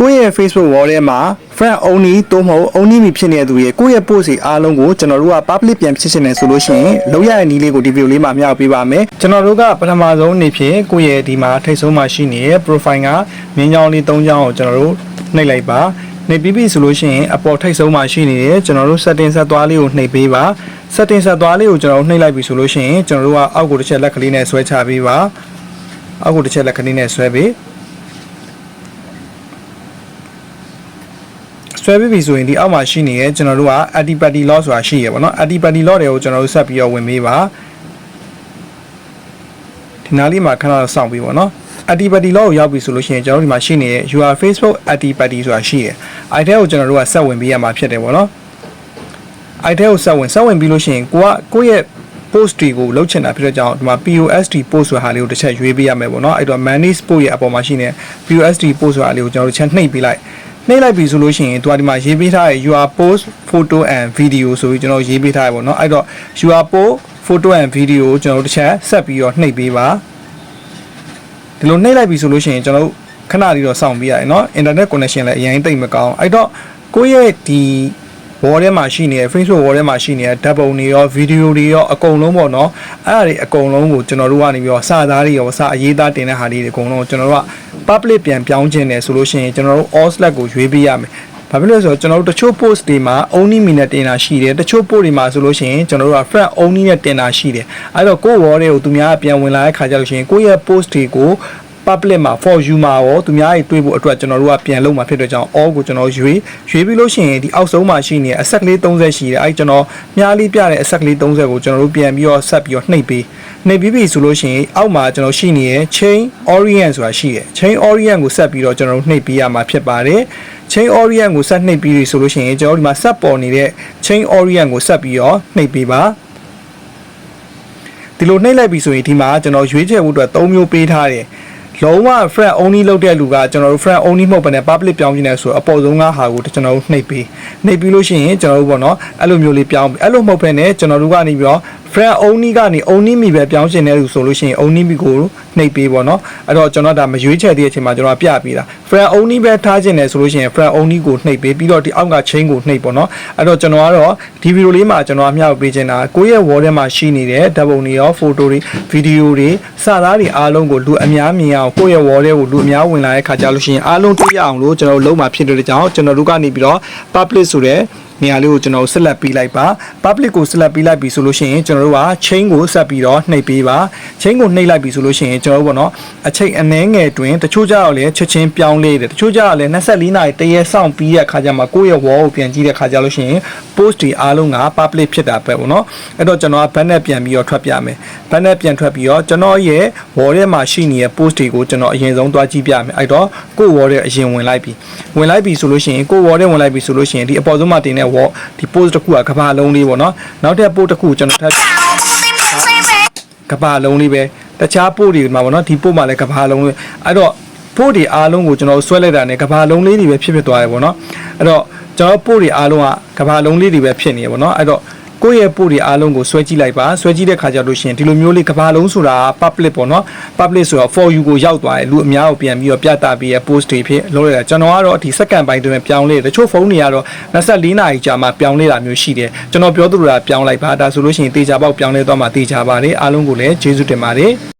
ကိုယ့်ရဲ့ Facebook wall ထဲမှာ friend only သို့မဟုတ် only မိဖြစ်နေတဲ့သူရဲ့ကိုယ့်ရဲ့ post တွေအားလုံးကိုကျွန်တော်တို့က public ပြန်ဖြစ်ချင်တယ်ဆိုလို့ရှိရင်လောက်ရတဲ့နည်းလေးကိုဒီ video လေးမှာမျှဝေပေးပါမယ်ကျွန်တော်တို့ကပထမဆုံးအနေဖြင့်ကိုယ့်ရဲ့ဒီမှာထိတ်ဆုံးမှာရှိနေတဲ့ profile ကမြင်းချောင်းလေး၃ချောင်းကိုကျွန်တော်တို့နှိပ်လိုက်ပါနှိပ်ပြီးပြီဆိုလို့ရှိရင်အပေါ်ထိတ်ဆုံးမှာရှိနေတဲ့ကျွန်တော်တို့ setting ဆက်သွားလေးကိုနှိပ်ပေးပါ setting ဆက်သွားလေးကိုကျွန်တော်တို့နှိပ်လိုက်ပြီဆိုလို့ရှိရင်ကျွန်တော်တို့ကအောက်ကိုတစ်ချက်လက်ကလေးနဲ့ဆွဲချပေးပါအောက်ကိုတစ်ချက်လက်ကလေးနဲ့ဆွဲပေး ဆွဲပြီးပြီဆိုရင်ဒီအောက်မှာရှိနေရဲ့ကျွန်တော်တို့က antipathy law ဆိုတာရှိရပါတော့ antipathy law တွေကိုကျွန်တော်တို့ဆက်ပြီးတော့ဝင်ပေးပါဒီနားလေးမှာခဏတော့စောင့်ပြီးပါတော့ antipathy law ကိုရောက်ပြီဆိုလို့ရှိရင်ကျွန်တော်တို့ဒီမှာရှိနေတဲ့ your facebook antipathy ဆိုတာရှိရအဲအဲကိုကျွန်တော်တို့ကဆက်ဝင်ပေးရမှာဖြစ်တယ်ပေါ့နော်အဲအဲကိုဆက်ဝင်ဆက်ဝင်ပြီးလို့ရှိရင်ကိုကကိုယ့်ရဲ့ post တွေကိုလုပ်ချင်တာဖြစ်တဲ့ကြောင့်ဒီမှာ POST post ဆိုတာဟာလေးကိုတစ်ချက်ရွေးပေးရမယ်ပေါ့နော်အဲ့တော့ manage post ရဲ့အပေါ်မှာရှိနေ POST post ဆိုတာလေးကိုကျွန်တော်တို့ချက်နှိပ်ပေးလိုက် နှိပ်လိုက်ပြီဆိုလို့ရှိရင်သူကဒီမှာရေးပေးထားတဲ့ your post photo and video ဆိုပြီးကျွန်တော်ရေးပေးထားရပေါ့နော်အဲ့တော့ your post photo and video ကိုကျွန်တော်တို့တစ်ချက်ဆက်ပြီးတော့နှိပ်ပေးပါဒီလိုနှိပ်လိုက်ပြီဆိုလို့ရှိရင်ကျွန်တော်တို့ခဏလေးတော့စောင့်ပေးရတယ်เนาะ internet connection လည်းအရင်တိတ်မကောင်းအဲ့တော့ကိုယ့်ရဲ့ဒီ wall ထဲမှာရှိနေတဲ့ Facebook wall ထဲမှာရှိနေတဲ့ဓာတ်ပုံတွေရောဗီဒီယိုတွေရောအကုန်လုံးပေါ့နော်အဲ့ဒါတွေအကုန်လုံးကိုကျွန်တော်တို့ကနေပြီးတော့စာသားတွေရောစာအရေးသားတင်တဲ့ဟာလေးတွေအကုန်လုံးကိုကျွန်တော်တို့က public ပြန်ပြောင်းခြင်းတယ်ဆိုလို့ရှိရင်ကျွန်တော်တို့ all slack ကိုရွေးပေးရမယ်ဘာဖြစ်လို့လဲဆိုတော့ကျွန်တော်တို့တချို့ post တွေမှာ only မိနဲ့တင်တာရှိတယ်တချို့ post တွေမှာဆိုလို့ရှိရင်ကျွန်တော်တို့က friend only နဲ့တင်တာရှိတယ်အဲ့တော့ကိုယ့် wall တွေကိုသူများပြန်ဝင်လာတဲ့ခါကျလို့ရှိရင်ကိုယ့်ရဲ့ post တွေကို public မှာ for you မှာရောသူများတွေတွေ့ဖို့အတွက်ကျွန်တော်တို့ကပြန်လုပ်မှာဖြစ်တဲ့ကြောင့် all ကိုကျွန်တော်ရွေးရွေးပြီးလို့ရှိရင်ဒီအောက်ဆုံးမှာရှိနေအဆက်ကလေး30ရှိတယ်အဲကျွန်တော်မြားလေးပြတဲ့အဆက်ကလေး30ကိုကျွန်တော်တို့ပြန်ပြီးတော့ဆက်ပြီးတော့နှိပ်ပေးနှိပ်ပြီးပြီဆိုလို့ရှိရင်အောက်မှာကျွန်တော်ရှိနေရဲ့ chain orient ဆိုတာရှိတယ် chain orient ကိုဆက်ပြီးတော့ကျွန်တော်တို့နှိပ်ပေးရမှာဖြစ်ပါတယ် chain orient ကိုဆက်နှိပ်ပြီးပြီဆိုလို့ရှိရင်ကျွန်တော်တို့ဒီမှာဆက်ပေါ်နေတဲ့ chain orient ကိုဆက်ပြီးတော့နှိပ်ပေးပါဒီလိုနှိပ်လိုက်ပြီဆိုရင်ဒီမှာကျွန်တော်ရွေးချယ်ဖို့အတွက်၃မျိုးပေးထားတယ် လုံးဝ friend only လုပ်တဲ့လူကကျွန်တော်တို့ friend only မဟုတ်ဘဲနဲ့ public ပြောင်းပြနေဆိုအပေါ်ဆုံးကဟာကိုကျွန်တော်တို့နှိပ်ပေးနှိပ်ပြီးလို့ရှိရင်ကျွန်တော်တို့ပေါ့နော်အဲ့လိုမျိုးလေးပြောင်းအဲ့လိုမဟုတ်ဘဲနဲ့ကျွန်တော်တို့ကနေပြီးတော့ friend only ကနေ only မိပဲပြောင်းရှင်တဲ့လူဆိုလို့ရှိရင် only မိကိုနှိပ်ပေးပေါ့နော်အဲ့တော့ကျွန်တော်ဒါမရွေးချယ်တဲ့အချိန်မှာကျွန်တော်ပြပေးတာ friend only ပဲထားခြင်းတယ်ဆိုလို့ရှိရင် friend only ကိုနှိပ်ပေးပြီးတော့ဒီအောက်က chain ကိုနှိပ်ပေါ့နော်အဲ့တော့ကျွန်တော်ကတော့ဒီဗီဒီယိုလေးမှာကျွန်တော်အမြောက်ပေးခြင်းတာကိုယ့်ရဲ့ wall ထဲမှာရှိနေတဲ့ဓာတ်ပုံတွေရော photo တွေ video တွေစာသားတွေအားလုံးကိုလူအများမြင်အောင်ကိုယ့်ရဲ့ wall ထဲကိုလူအများဝင်လာတဲ့ခါကျလို့ရှိရင်အားလုံးတွေ့ရအောင်လို့ကျွန်တော်တို့လုံးမှာဖြစ်တဲ့ကြောင့်ကျွန်တော်တို့ကနေပြီးတော့ public ဆိုတဲ့ နေရာလေးကိုကျွန်တော်ဆက်လက်ပေးလိုက်ပါ public ကိုဆက်လက်ပေးလိုက်ပြီဆိုလို့ရှိရင်ကျွန်တော်တို့က chain ကိုဆက်ပြီးတော့နှိပ်ပေးပါ chain ကိုနှိပ်လိုက်ပြီဆိုလို့ရှိရင်ကျွန်တော်တို့ပေါ့နော်အချိန်အနည်းငယ်တွင်တချို့ကြောက်လည်းချက်ချင်းပြောင်းလဲတယ်တချို့ကြောက်လည်း24နာရီတရက်စောင့်ပြီးတဲ့အခါကျမှကိုယ့်ရဲ့ wall ကိုပြန်ကြည့်တဲ့အခါကျလို့ရှိရင် post တွေအားလုံးက public ဖြစ်တာပဲပေါ့နော်အဲ့တော့ကျွန်တော်က ban နဲ့ပြန်ပြီးတော့ထွက်ပြမယ် ban နဲ့ပြန်ထွက်ပြီးတော့ကျွန်တော်ရဲ့ wall ထဲမှာရှိနေတဲ့ post တွေကိုကျွန်တော်အရင်ဆုံးသွားကြည့်ပြမယ်အဲ့တော့ကိုယ့် wall ထဲအရင်ဝင်လိုက်ပြီဝင်လိုက်ပြီဆိုလို့ရှိရင်ကိုယ့် wall ထဲဝင်လိုက်ပြီဆိုလို့ရှိရင်ဒီအပေါ်ဆုံးမှာတင်တဲ့ wall ဒီ post တစ်ခုကကဘာလုံးလေးပေါ့နော်နောက်ထပ် post တစ်ခုကျွန်တော်ထပ်ကဘာလုံးလေးပဲတခြား post တွေမှာပေါ့နော်ဒီ post မှာလည်းကဘာလုံးလေးအဲ့တော့ post တွေအားလုံးကိုကျွန်တော်ဆွဲလိုက်တာ ਨੇ ကဘာလုံးလေးတွေပဲဖြစ်ဖြစ်သွားတယ်ပေါ့နော်အဲ့တော့ကျွန်တော် post တွေအားလုံးကကဘာလုံးလေးတွေပဲဖြစ်နေရပေါ့နော်အဲ့တော့ ကိုယ့်ရဲ့ပို့တွေအားလုံးကိုဆွဲကြည့်လိုက်ပါဆွဲကြည့်တဲ့ခါကျလို့ရှိရင်ဒီလိုမျိုးလေးကဘာလုံးဆိုတာ public ပေါ့နော် public ဆိုတော့ for you ကိုရောက်သွားတယ်လူအများကိုပြန်ပြီးတော့ပြသပေးရ post တွေဖြစ်လုပ်ရတာကျွန်တော်ကတော့ဒီ second ပိုင်းတွင်ပြောင်းလဲတချို့ဖုန်းတွေကတော့24နာရီကြာမှပြောင်းလဲတာမျိုးရှိတယ်ကျွန်တော်ပြောသလိုတာပြောင်းလိုက်ပါဒါဆိုလို့ရှိရင်တေချာပေါက်ပြောင်းလဲသွားမှတေချာပါတယ်အားလုံးကိုလည်းကျေးဇူးတင်ပါတယ်